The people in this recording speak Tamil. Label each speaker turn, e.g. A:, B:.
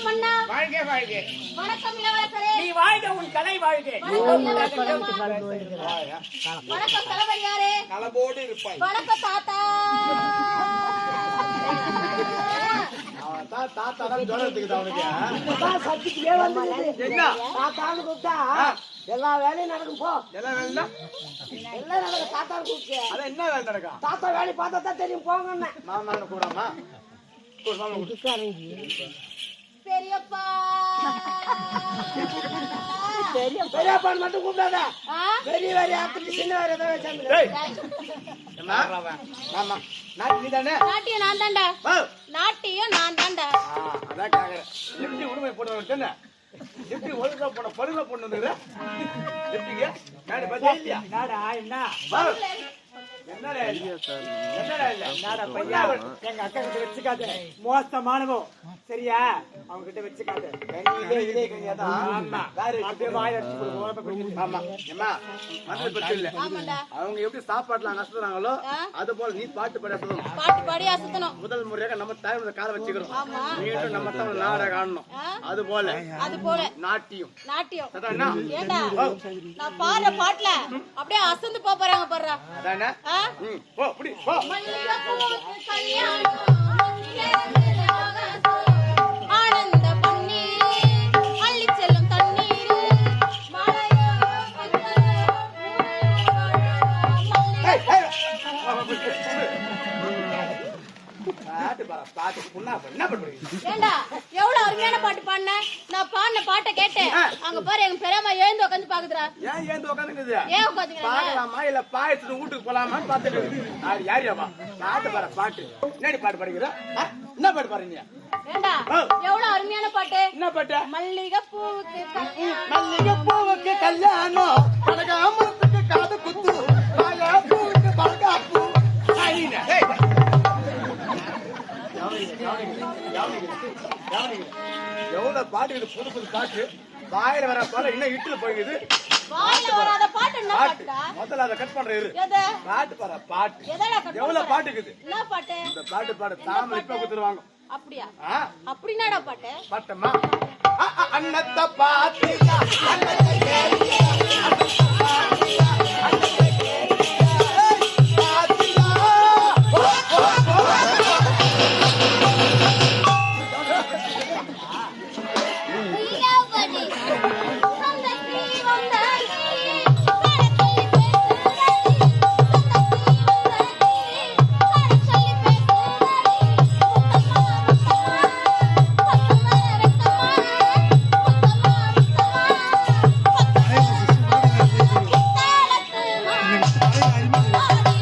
A: வணக்கம் அண்ணா.
B: வாழ்க வாழ்க.
A: வணக்கம் இளவரசரே.
C: நீ வாழ்க உன் கலை வாழ்க.
A: வணக்கம் தளபதியாரே.
B: நலபோடு இருப்பாய்.
A: வணக்கம் தாத்தா.
B: தாத்தா
D: எல்லா வேலையும் நடக்கும் போ.
B: எல்லாம் வேலை
D: எல்லாம் நடக்கும் தாத்தான்னு கூப்பிட்டு.
B: என்ன வேலை நடக்கும்?
D: தாத்தா வேலையை பார்த்தா தான் தெரியும்
B: மாமா கூடாமா கூடு, மாமா
A: பெரியப்பா.
D: பெரியப்பான்னு மட்டும் கூப்பிடாத.
A: ஆ?
D: பெரிய வேலையை ஆத்துட்டு சின்ன வேலையை தான் வச்சாங்க
B: டேய், ஏம்மா? மாமா. நாட்டு
A: நாட்டியம் நான் தாண்டா. நாட்டியம் நான் தாண்டா
B: அதான் கேக்குறேன். எப்படி உடுமை போட்டு தானே எப்படி ஒழுங்கா போன பழுங்கா பொண்ணு எப்படிங்க? நான் பார்த்தே இல்லையா?
C: என்ன எங்க அக்கா கிட்ட வச்சுக்காத. மோசமானவோ. சரியா? அவங்க கிட்ட வச்சுக்காத.
B: அவங்க எப்படி சாப்பாட்டுல நசுறாங்களோ. அது போல நீ பாட்டு பாட சொல்லணும்.
A: பாட்டு பாடி அசத்தணும்.
B: முதல் முறையாக நம்ம தாய் காலை வச்சுக்கிறோம்.
A: ஆமா.
B: மீண்டும் நம்ம தான் நாடகம் ஆடணும்.
A: ஆ?
B: அது போல.
A: அது போல.
B: நாட்டியம்.
A: நாட்டியம். நான் பாடுற பாட்டுல அப்படியே அசந்து போறாங்க பாடுறா.
B: அதான்? என்ன?
A: ஆ?
B: வா, பாட்டு பாட்டு. என்ன
A: அருமையான பாட்டு பாடின. நான் பாடின பாட்டை கேட்டேன். அங்க பாரு எங்க பெரியம்மா எழுந்து உட்காந்து பாக்குதுடா.
B: ஏன் ஏந்து உக்காந்துக்குது?
A: ஏன் உட்காந்துக்கிறேன்
B: பார்க்கலாமா இல்ல பாயத்துட்டு வீட்டுக்கு போலாமான்னு பார்த்துட்டு இருக்கு. யார் யாரியாமா? பாட்டு பாரு, பாட்டு. என்னடி பாட்டு பாடுகிற? என்ன பாட்டு பாடுறீங்க
A: ஏண்டா எவ்வளவு அருமையான பாட்டு.
B: என்ன பாட்டு?
A: மல்லிகை பூவுக்கு
B: மல்லிகை பூவுக்கு கல்யாணம். கனகாமரத்துக்கு காது குத்து. பாட்டு புது புது பாட்டு. வாயில வர போல இன்னும் இட்டுல போயிடுது முதல்ல அதை கட் பண்ற இரு. பாட்டு பாரு பாட்டு. எவ்வளவு? பாட்டு இருக்குது?
A: என்ன பாட்டு?
B: இந்த பாட்டு பாடு தாமரை இப்ப குத்துருவாங்க.
A: அப்படியா? அப்படின்னாடா பாட்டு?
B: பாட்டம்மா? அ- அ- அன்னைக்கு